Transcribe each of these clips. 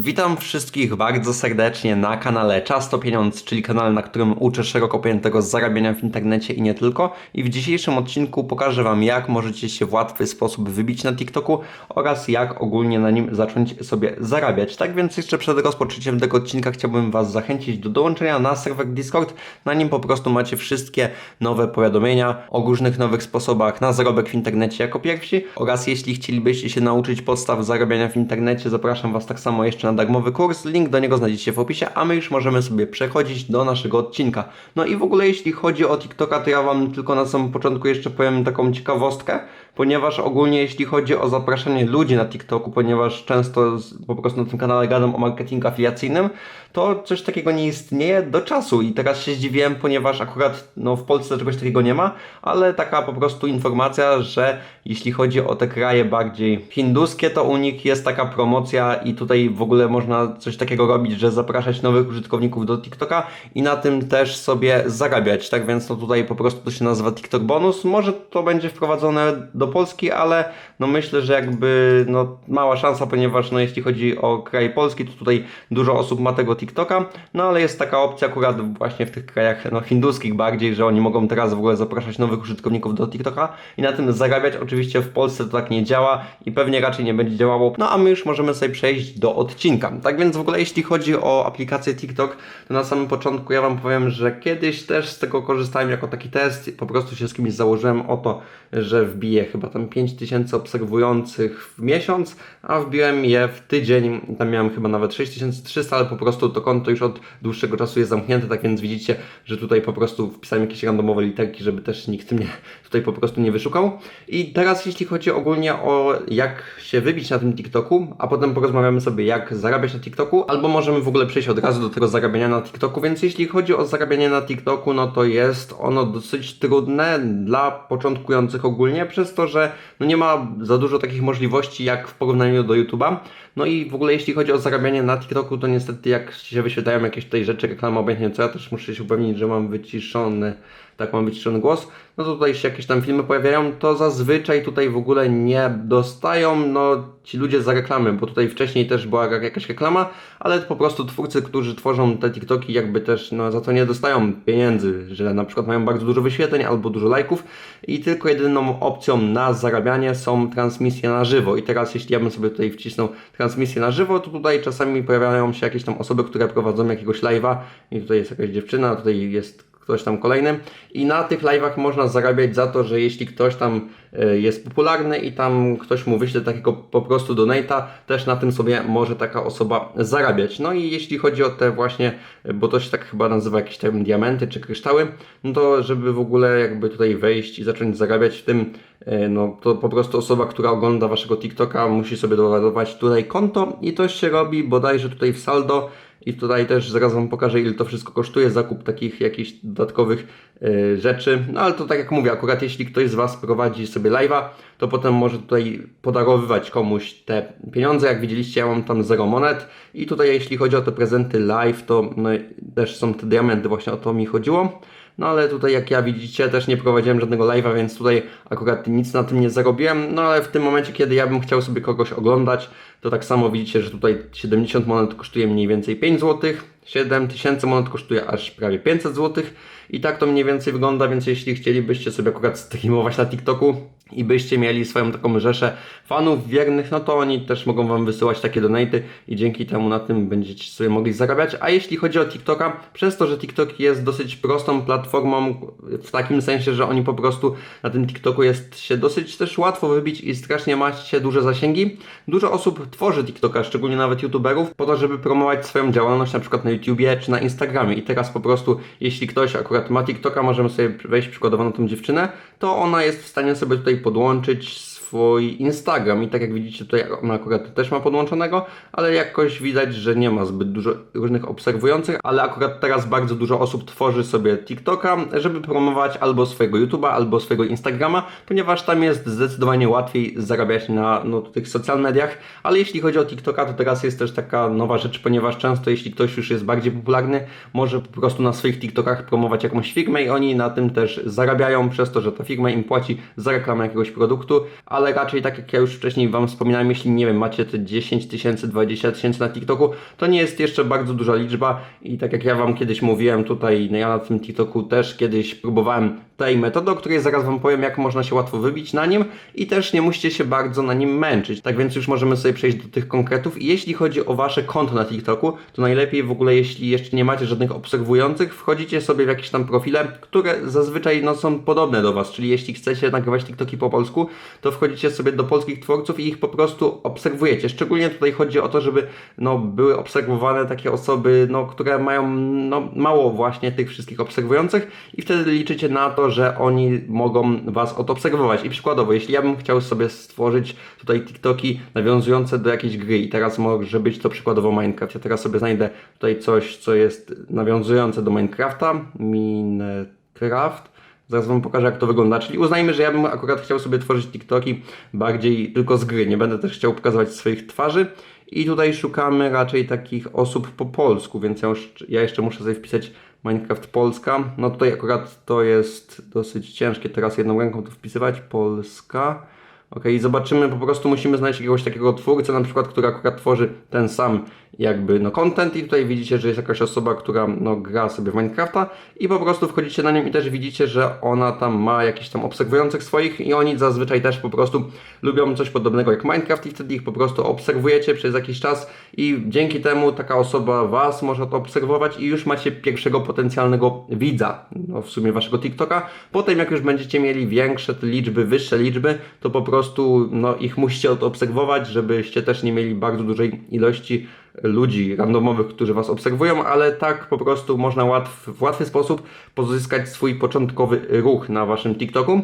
Witam wszystkich bardzo serdecznie na kanale Czas to Pieniądz, czyli kanale, na którym uczę szeroko pojętego zarabiania w internecie i nie tylko. I w dzisiejszym odcinku pokażę Wam, jak możecie się w łatwy sposób wybić na TikToku oraz jak ogólnie na nim zacząć sobie zarabiać. Tak więc jeszcze przed rozpoczęciem tego odcinka chciałbym Was zachęcić do dołączenia na serwer Discord. Na nim po prostu macie wszystkie nowe powiadomienia o różnych nowych sposobach na zarobek w internecie jako pierwsi oraz jeśli chcielibyście się nauczyć podstaw zarabiania w internecie, zapraszam Was tak samo jeszcze na darmowy kurs. Link do niego znajdziecie w opisie, a my już możemy sobie przechodzić do naszego odcinka. No i w ogóle jeśli chodzi o TikToka, to ja Wam tylko na samym początku jeszcze powiem taką ciekawostkę, ponieważ ogólnie jeśli chodzi o zapraszanie ludzi na TikToku, ponieważ często po prostu na tym kanale gadam o marketingu afiliacyjnym, to coś takiego nie istnieje do czasu i teraz się zdziwiłem, ponieważ akurat no, w Polsce czegoś takiego nie ma, ale taka po prostu informacja, że jeśli chodzi o te kraje bardziej hinduskie, to u nich jest taka promocja i tutaj w ogóle można coś takiego robić, że zapraszać nowych użytkowników do TikToka i na tym też sobie zarabiać. Tak więc no tutaj po prostu to się nazywa TikTok Bonus. Może to będzie wprowadzone do Polski, ale no myślę, że jakby no mała szansa, ponieważ no jeśli chodzi o kraj polski, to tutaj dużo osób ma tego TikToka, no ale jest taka opcja akurat właśnie w tych krajach no, hinduskich bardziej, że oni mogą teraz w ogóle zapraszać nowych użytkowników do TikToka i na tym zarabiać. Oczywiście w Polsce to tak nie działa i pewnie raczej nie będzie działało. No a my już możemy sobie przejść do odcinka. Tak więc w ogóle jeśli chodzi o aplikację TikTok, to na samym początku ja Wam powiem, że kiedyś też z tego korzystałem jako taki test. Po prostu się z kimś założyłem o to, że wbiję chyba tam 5000 obserwujących w miesiąc, a wbiłem je w tydzień. Tam miałem chyba nawet 6300, ale po prostu to konto już od dłuższego czasu jest zamknięte, tak więc widzicie, że tutaj po prostu wpisałem jakieś randomowe literki, żeby też nikt mnie tutaj po prostu nie wyszukał. I teraz jeśli chodzi ogólnie o jak się wybić na tym TikToku, a potem porozmawiamy sobie jak zarabiać na TikToku, albo możemy w ogóle przejść od razu do tego zarabiania na TikToku, więc jeśli chodzi o zarabianie na TikToku, no to jest ono dosyć trudne dla początkujących ogólnie, przez to, że no nie ma za dużo takich możliwości jak w porównaniu do YouTube'a. No i w ogóle jeśli chodzi o zarabianie na TikToku, to niestety jak się wyświetlają jakieś tutaj rzeczy, reklamy obojętnie co, ja też muszę się upewnić, że mam wyciszony, tak mam wyciszony głos, no to tutaj się jakieś tam filmy pojawiają, to zazwyczaj tutaj w ogóle nie dostają, no ci ludzie za reklamy, bo tutaj wcześniej też była jakaś reklama, ale po prostu twórcy, którzy tworzą te TikToki jakby też no, za to nie dostają pieniędzy, że na przykład mają bardzo dużo wyświetleń albo dużo lajków. I tylko jedyną opcją na zarabianie są transmisje na żywo. I teraz jeśli ja bym sobie tutaj wcisnął transmisję na żywo, to tutaj czasami pojawiają się jakieś tam osoby, które prowadzą jakiegoś live'a. I tutaj jest jakaś dziewczyna, tutaj jest ktoś tam kolejny i na tych live'ach można zarabiać za to, że jeśli ktoś tam y, jest popularny i tam ktoś mu wyśle takiego po prostu donata, też na tym sobie może taka osoba zarabiać. No i jeśli chodzi o te właśnie, bo to się tak chyba nazywa jakieś tam diamenty czy kryształy, no to żeby w ogóle jakby tutaj wejść i zacząć zarabiać w tym, y, no to po prostu osoba, która ogląda waszego TikToka musi sobie doładować tutaj konto i to się robi bodajże tutaj w saldo i tutaj też zaraz Wam pokażę, ile to wszystko kosztuje, zakup takich jakichś dodatkowych y, rzeczy. No ale to tak jak mówię, akurat jeśli ktoś z Was prowadzi sobie live'a, to potem może tutaj podarowywać komuś te pieniądze. Jak widzieliście, ja mam tam 0 monet. I tutaj jeśli chodzi o te prezenty live, to no, też są te diamenty, właśnie o to mi chodziło. No ale tutaj jak ja widzicie też nie prowadziłem żadnego live'a, więc tutaj akurat nic na tym nie zarobiłem. No ale w tym momencie, kiedy ja bym chciał sobie kogoś oglądać, to tak samo widzicie, że tutaj 70 monet kosztuje mniej więcej 5 zł, 7000 monet kosztuje aż prawie 500 zł i tak to mniej więcej wygląda, więc jeśli chcielibyście sobie akurat streamować na TikToku i byście mieli swoją taką rzeszę fanów wiernych, no to oni też mogą Wam wysyłać takie donaty i dzięki temu na tym będziecie sobie mogli zarabiać. A jeśli chodzi o TikToka, przez to, że TikTok jest dosyć prostą platformą w takim sensie, że oni po prostu na tym TikToku jest się dosyć też łatwo wybić i strasznie macie duże zasięgi. Dużo osób tworzy TikToka, szczególnie nawet YouTuberów, po to, żeby promować swoją działalność na przykład na YouTubie czy na Instagramie. I teraz po prostu, jeśli ktoś akurat ma TikToka, możemy sobie wejść przykładowo na tą dziewczynę, to ona jest w stanie sobie tutaj podłączyć swój Instagram i tak jak widzicie tutaj ona akurat też ma podłączonego, ale jakoś widać, że nie ma zbyt dużo różnych obserwujących, ale akurat teraz bardzo dużo osób tworzy sobie TikToka, żeby promować albo swojego YouTube'a, albo swojego Instagrama, ponieważ tam jest zdecydowanie łatwiej zarabiać na no, tych social mediach, ale jeśli chodzi o TikToka, to teraz jest też taka nowa rzecz, ponieważ często jeśli ktoś już jest bardziej popularny, może po prostu na swoich TikTokach promować jakąś firmę i oni na tym też zarabiają przez to, że ta firma im płaci za reklamę jakiegoś produktu, ale raczej tak jak ja już wcześniej Wam wspominałem, jeśli nie wiem, macie te 10 tysięcy, 20 tysięcy na TikToku, to nie jest jeszcze bardzo duża liczba i tak jak ja Wam kiedyś mówiłem tutaj, no ja na tym TikToku też kiedyś próbowałem tej metody, o której zaraz Wam powiem, jak można się łatwo wybić na nim i też nie musicie się bardzo na nim męczyć. Tak więc już możemy sobie przejść do tych konkretów i jeśli chodzi o Wasze konto na TikToku, to najlepiej w ogóle, jeśli jeszcze nie macie żadnych obserwujących, wchodzicie sobie w jakieś tam profile, które zazwyczaj no, są podobne do Was, czyli jeśli chcecie nagrywać TikToki po polsku, to wchodzicie sobie do polskich twórców i ich po prostu obserwujecie. Szczególnie tutaj chodzi o to, żeby no, były obserwowane takie osoby, no, które mają no, mało właśnie tych wszystkich obserwujących i wtedy liczycie na to, że oni mogą Was odobserwować. I przykładowo, jeśli ja bym chciał sobie stworzyć tutaj TikToki nawiązujące do jakiejś gry i teraz może być to przykładowo Minecraft. Ja teraz sobie znajdę tutaj coś, co jest nawiązujące do Minecrafta. Minecraft. Zaraz Wam pokażę, jak to wygląda. Czyli uznajmy, że ja bym akurat chciał sobie tworzyć TikToki bardziej tylko z gry. Nie będę też chciał pokazywać swoich twarzy. I tutaj szukamy raczej takich osób po polsku, więc ja, już, ja jeszcze muszę sobie wpisać Minecraft Polska. No tutaj akurat to jest dosyć ciężkie teraz jedną ręką to wpisywać. Polska. Ok, i zobaczymy, po prostu musimy znaleźć jakiegoś takiego twórcę, na przykład, który akurat tworzy ten sam jakby no content i tutaj widzicie, że jest jakaś osoba, która no gra sobie w Minecrafta i po prostu wchodzicie na nią i też widzicie, że ona tam ma jakichś tam obserwujących swoich i oni zazwyczaj też po prostu lubią coś podobnego jak Minecraft i wtedy ich po prostu obserwujecie przez jakiś czas i dzięki temu taka osoba was może to obserwować i już macie pierwszego potencjalnego widza, no w sumie waszego TikToka. Potem jak już będziecie mieli większe liczby, wyższe liczby, to po prostu no ich musicie obserwować, żebyście też nie mieli bardzo dużej ilości ludzi randomowych, którzy Was obserwują, ale tak po prostu można łatw, w łatwy sposób pozyskać swój początkowy ruch na Waszym TikToku.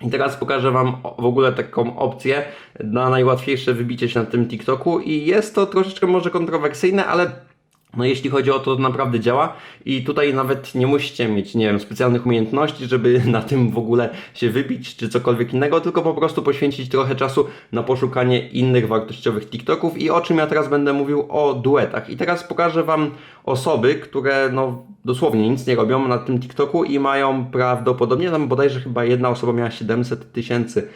I teraz pokażę Wam w ogóle taką opcję na najłatwiejsze wybicie się na tym TikToku i jest to troszeczkę może kontrowersyjne, ale no jeśli chodzi o to, to naprawdę działa i tutaj nawet nie musicie mieć, nie wiem, specjalnych umiejętności, żeby na tym w ogóle się wybić czy cokolwiek innego, tylko po prostu poświęcić trochę czasu na poszukanie innych wartościowych TikToków i o czym ja teraz będę mówił o duetach. I teraz pokażę Wam osoby, które no dosłownie nic nie robią na tym TikToku i mają prawdopodobnie, tam bodajże chyba jedna osoba miała 700 tysięcy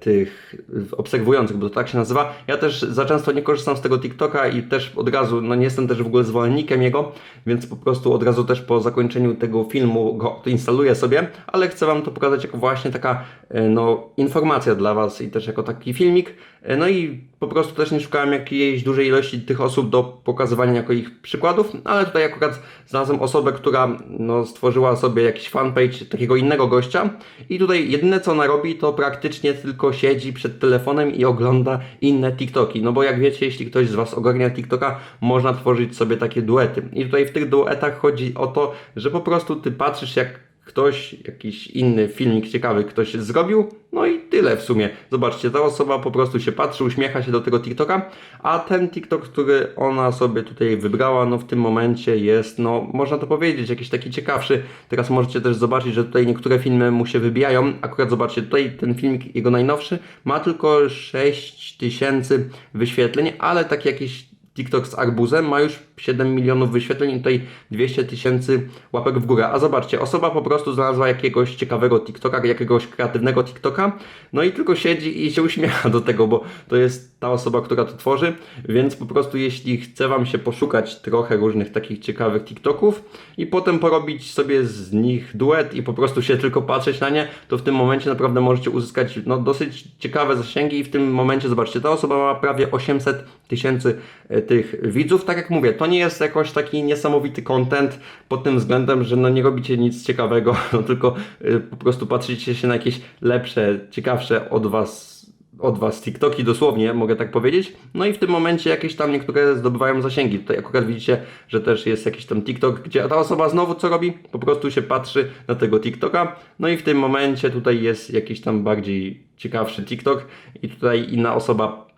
tych obserwujących, bo to tak się nazywa. Ja też za często nie korzystam z tego TikToka i też od razu, no nie jestem też w ogóle zwolennikiem jego, więc po prostu od razu też po zakończeniu tego filmu go instaluję sobie, ale chcę Wam to pokazać jako właśnie taka no, informacja dla Was i też jako taki filmik. No i po prostu też nie szukałem jakiejś dużej ilości tych osób do pokazywania jako ich przykładów, ale tutaj akurat znalazłem osobę, która no, stworzyła sobie jakiś fanpage takiego innego gościa i tutaj jedyne co ona robi to praktycznie tylko siedzi przed telefonem i ogląda inne TikToki. No bo jak wiecie, jeśli ktoś z Was ogarnia TikToka, można tworzyć sobie takie duety. I tutaj w tych duetach chodzi o to, że po prostu Ty patrzysz jak ktoś, jakiś inny filmik ciekawy ktoś zrobił, no i tyle w sumie. Zobaczcie, ta osoba po prostu się patrzy, uśmiecha się do tego TikToka, a ten TikTok, który ona sobie tutaj wybrała, no w tym momencie jest, no można to powiedzieć, jakiś taki ciekawszy. Teraz możecie też zobaczyć, że tutaj niektóre filmy mu się wybijają. Akurat zobaczcie, tutaj ten filmik, jego najnowszy, ma tylko 6000 wyświetleń, ale taki jakiś TikTok z arbuzem ma już 7 milionów wyświetleń i tutaj 200 tysięcy łapek w górę. A zobaczcie, osoba po prostu znalazła jakiegoś ciekawego TikToka, jakiegoś kreatywnego TikToka, no i tylko siedzi i się uśmiecha do tego, bo to jest ta osoba, która to tworzy, więc po prostu jeśli chce Wam się poszukać trochę różnych takich ciekawych TikToków i potem porobić sobie z nich duet i po prostu się tylko patrzeć na nie, to w tym momencie naprawdę możecie uzyskać no, dosyć ciekawe zasięgi i w tym momencie, zobaczcie, ta osoba ma prawie 800 tysięcy e, tych widzów. Tak jak mówię, to nie jest jakoś taki niesamowity content pod tym względem, że no nie robicie nic ciekawego, no tylko y, po prostu patrzycie się na jakieś lepsze, ciekawsze od was od Was TikToki dosłownie, mogę tak powiedzieć. No i w tym momencie jakieś tam niektóre zdobywają zasięgi. Tutaj akurat widzicie, że też jest jakiś tam TikTok, gdzie ta osoba znowu co robi? Po prostu się patrzy na tego TikToka. No i w tym momencie tutaj jest jakiś tam bardziej ciekawszy TikTok i tutaj inna osoba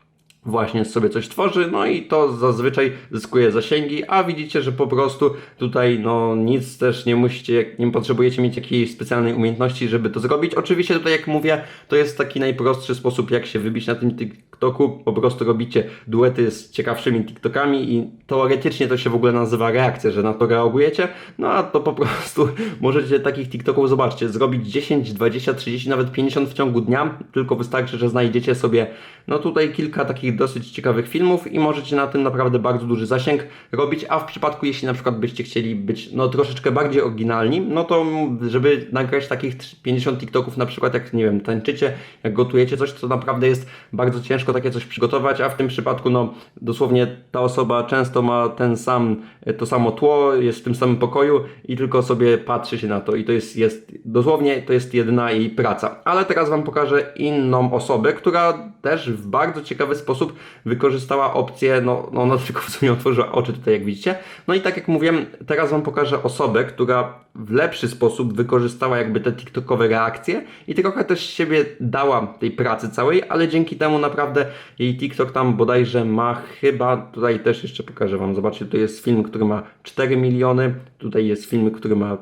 właśnie sobie coś tworzy, no i to zazwyczaj zyskuje zasięgi, a widzicie, że po prostu tutaj no nic też nie musicie, nie potrzebujecie mieć jakiejś specjalnej umiejętności, żeby to zrobić. Oczywiście tutaj jak mówię, to jest taki najprostszy sposób jak się wybić na tym TikToku, po prostu robicie duety z ciekawszymi TikTokami i teoretycznie to się w ogóle nazywa reakcja, że na to reagujecie, no a to po prostu możecie takich TikToków, zobaczcie, zrobić 10, 20, 30, nawet 50 w ciągu dnia, tylko wystarczy, że znajdziecie sobie no tutaj kilka takich dosyć ciekawych filmów i możecie na tym naprawdę bardzo duży zasięg robić, a w przypadku jeśli na przykład byście chcieli być no troszeczkę bardziej oryginalni, no to żeby nagrać takich 50 TikToków na przykład jak nie wiem, tańczycie, jak gotujecie coś, to naprawdę jest bardzo ciężko takie coś przygotować, a w tym przypadku no dosłownie ta osoba często ma ten sam, to samo tło, jest w tym samym pokoju i tylko sobie patrzy się na to i to jest, jest dosłownie to jest jedyna jej praca. Ale teraz Wam pokażę inną osobę, która też w bardzo ciekawy sposób wykorzystała opcję, no, no ona tylko w sumie otworzyła oczy tutaj jak widzicie. No i tak jak mówiłem, teraz Wam pokażę osobę, która w lepszy sposób wykorzystała jakby te TikTokowe reakcje i trochę też siebie dała tej pracy całej, ale dzięki temu naprawdę jej TikTok tam bodajże ma chyba, tutaj też jeszcze pokażę Wam, zobaczcie, to jest film, który ma 4 miliony, tutaj jest film, który ma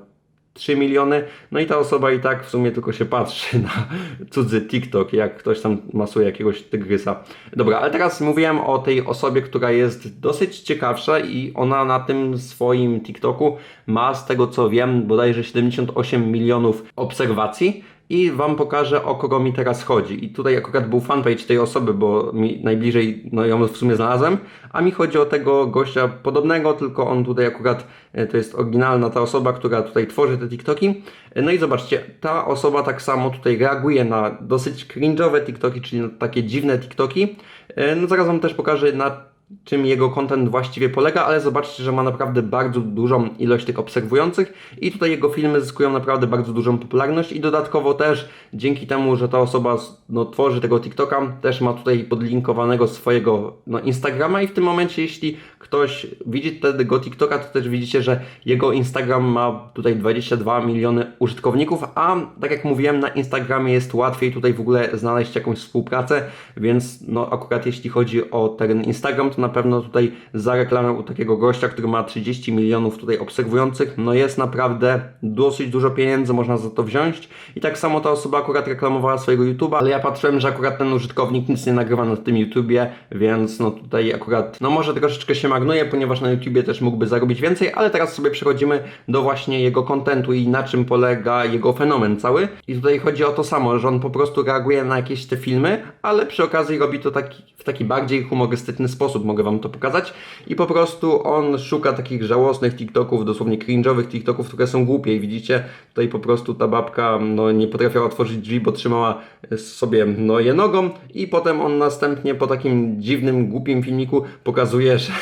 3 miliony, no i ta osoba i tak w sumie tylko się patrzy na cudzy TikTok, jak ktoś tam masuje jakiegoś tygrysa. Dobra, ale teraz mówiłem o tej osobie, która jest dosyć ciekawsza i ona na tym swoim TikToku ma, z tego co wiem, bodajże 78 milionów obserwacji. I Wam pokażę o kogo mi teraz chodzi. I tutaj akurat był fanpage tej osoby, bo mi najbliżej no ją w sumie znalazłem. A mi chodzi o tego gościa podobnego, tylko on tutaj akurat e, to jest oryginalna ta osoba, która tutaj tworzy te TikToki. E, No i zobaczcie, ta osoba tak samo tutaj reaguje na dosyć cringe'owe TikToki, czyli na takie dziwne TikToki. E, No zaraz Wam też pokażę na czym jego content właściwie polega, ale zobaczcie, że ma naprawdę bardzo dużą ilość tych obserwujących i tutaj jego filmy zyskują naprawdę bardzo dużą popularność i dodatkowo też dzięki temu, że ta osoba no, tworzy tego TikToka, też ma tutaj podlinkowanego swojego no, Instagrama i w tym momencie, jeśli ktoś widzi tego TikToka, to też widzicie, że jego Instagram ma tutaj 22 miliony użytkowników, a tak jak mówiłem, na Instagramie jest łatwiej tutaj w ogóle znaleźć jakąś współpracę, więc no akurat jeśli chodzi o ten Instagram, na pewno tutaj za reklamę u takiego gościa, który ma 30 milionów tutaj obserwujących, no jest naprawdę dosyć dużo pieniędzy, można za to wziąć. I tak samo ta osoba akurat reklamowała swojego YouTube'a, ale ja patrzyłem, że akurat ten użytkownik nic nie nagrywa na tym YouTubie, więc no tutaj akurat, no może troszeczkę się magnuje, ponieważ na YouTubie też mógłby zarobić więcej, ale teraz sobie przechodzimy do właśnie jego kontentu i na czym polega jego fenomen cały. I tutaj chodzi o to samo, że on po prostu reaguje na jakieś te filmy, ale przy okazji robi to taki, w taki bardziej humorystyczny sposób, mogę wam to pokazać. I po prostu on szuka takich żałosnych TikToków, dosłownie cringe'owych TikToków, które są głupie. I widzicie, tutaj po prostu ta babka no, nie potrafiła otworzyć drzwi, bo trzymała sobie no, je nogą. I potem on następnie po takim dziwnym, głupim filmiku pokazuje, że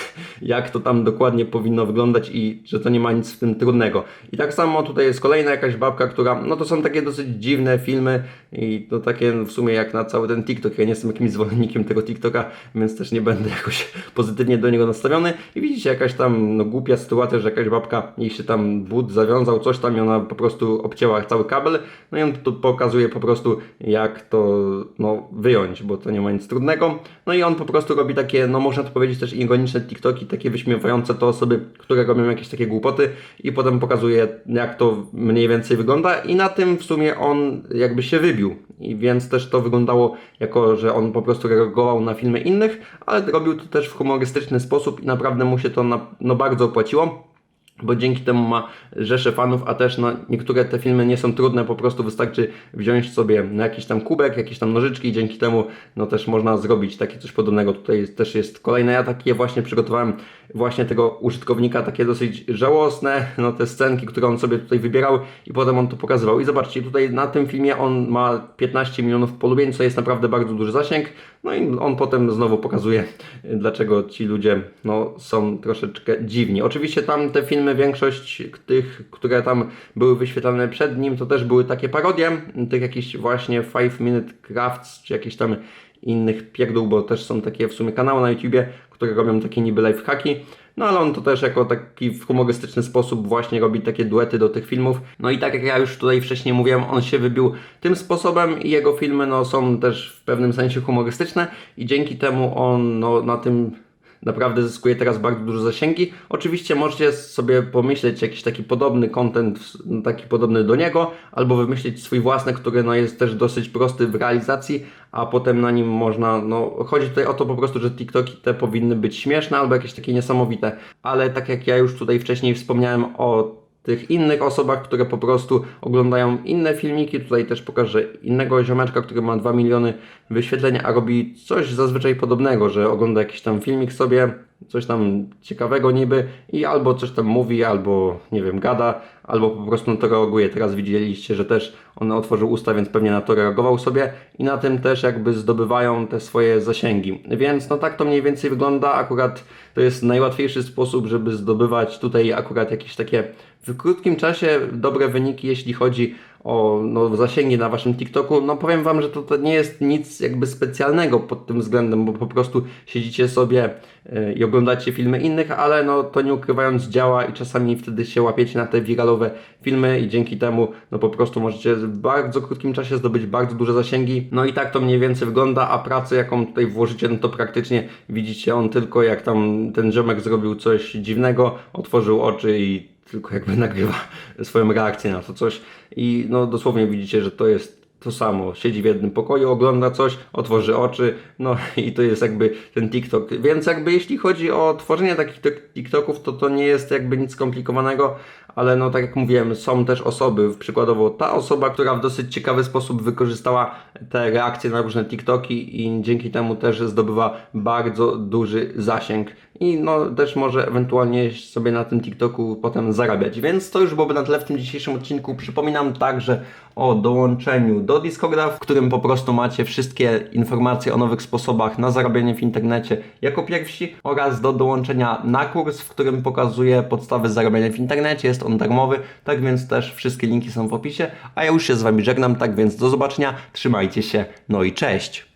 jak to tam dokładnie powinno wyglądać i że to nie ma nic w tym trudnego. I tak samo tutaj jest kolejna jakaś babka, która, no to są takie dosyć dziwne filmy i to takie w sumie jak na cały ten TikTok. Ja nie jestem jakimś zwolennikiem tego TikToka, więc też nie będę jakoś pozytywnie do niego nastawiony. I widzicie jakaś tam no, głupia sytuacja, że jakaś babka, jej się tam but zawiązał, coś tam i ona po prostu obcięła cały kabel. No i on tu pokazuje po prostu jak to no, wyjąć, bo to nie ma nic trudnego. No i on po prostu robi takie, no można to powiedzieć też ironiczne TikToki, takie wyśmiewające to osoby, które robią jakieś takie głupoty i potem pokazuje jak to mniej więcej wygląda i na tym w sumie on jakby się wybił. I więc też to wyglądało jako, że on po prostu reagował na filmy innych, ale robił to też w humorystyczny sposób i naprawdę mu się to na, no bardzo opłaciło bo dzięki temu ma rzesze fanów, a też no, niektóre te filmy nie są trudne, po prostu wystarczy wziąć sobie na jakiś tam kubek, jakieś tam nożyczki i dzięki temu no też można zrobić takie coś podobnego. Tutaj też jest kolejne, ja takie właśnie przygotowałem właśnie tego użytkownika, takie dosyć żałosne, no te scenki, które on sobie tutaj wybierał i potem on to pokazywał. I zobaczcie, tutaj na tym filmie on ma 15 milionów polubień, co jest naprawdę bardzo duży zasięg, no i on potem znowu pokazuje, dlaczego ci ludzie no, są troszeczkę dziwni. Oczywiście tam te filmy, większość tych, które tam były wyświetlane przed nim, to też były takie parodie tych jakichś właśnie 5 Minute Crafts, czy jakieś tam innych pierdół, bo też są takie w sumie kanały na YouTubie, które robią takie niby lifehacki. No ale on to też jako taki w humorystyczny sposób właśnie robi takie duety do tych filmów. No i tak jak ja już tutaj wcześniej mówiłem, on się wybił tym sposobem i jego filmy no, są też w pewnym sensie humorystyczne i dzięki temu on no, na tym naprawdę zyskuje teraz bardzo duże zasięgi. Oczywiście możecie sobie pomyśleć jakiś taki podobny content, taki podobny do niego, albo wymyślić swój własny, który no, jest też dosyć prosty w realizacji, a potem na nim można, no chodzi tutaj o to po prostu, że TikToki te powinny być śmieszne albo jakieś takie niesamowite, ale tak jak ja już tutaj wcześniej wspomniałem o tych innych osobach, które po prostu oglądają inne filmiki. Tutaj też pokażę innego ziomeczka, który ma 2 miliony wyświetleń, a robi coś zazwyczaj podobnego, że ogląda jakiś tam filmik sobie, coś tam ciekawego niby i albo coś tam mówi, albo nie wiem, gada, albo po prostu na to reaguje. Teraz widzieliście, że też on otworzył usta, więc pewnie na to reagował sobie i na tym też jakby zdobywają te swoje zasięgi. Więc no tak to mniej więcej wygląda. Akurat to jest najłatwiejszy sposób, żeby zdobywać tutaj akurat jakieś takie w krótkim czasie dobre wyniki, jeśli chodzi o no, zasięgi na waszym TikToku. No powiem wam, że to, to nie jest nic jakby specjalnego pod tym względem, bo po prostu siedzicie sobie yy, i oglądacie filmy innych, ale no to nie ukrywając działa i czasami wtedy się łapiecie na te wiralowe filmy i dzięki temu no po prostu możecie w bardzo krótkim czasie zdobyć bardzo duże zasięgi. No i tak to mniej więcej wygląda, a pracę jaką tutaj włożycie, no to praktycznie widzicie on tylko jak tam ten ziomek zrobił coś dziwnego, otworzył oczy i tylko jakby nagrywa swoją reakcję na to coś i no dosłownie widzicie, że to jest to samo. Siedzi w jednym pokoju, ogląda coś, otworzy oczy, no i to jest jakby ten TikTok. Więc jakby jeśli chodzi o tworzenie takich tik- TikToków, to to nie jest jakby nic skomplikowanego, ale no tak jak mówiłem, są też osoby, przykładowo ta osoba, która w dosyć ciekawy sposób wykorzystała te reakcje na różne TikToki i dzięki temu też zdobywa bardzo duży zasięg i no też może ewentualnie sobie na tym TikToku potem zarabiać. Więc to już byłoby na tyle w tym dzisiejszym odcinku. Przypominam także o dołączeniu do Discorda, w którym po prostu macie wszystkie informacje o nowych sposobach na zarabianie w internecie jako pierwsi oraz do dołączenia na kurs, w którym pokazuję podstawy zarabiania w internecie. Jest on darmowy, tak więc też wszystkie linki są w opisie. A ja już się z Wami żegnam, tak więc do zobaczenia, trzymajcie się, no i cześć!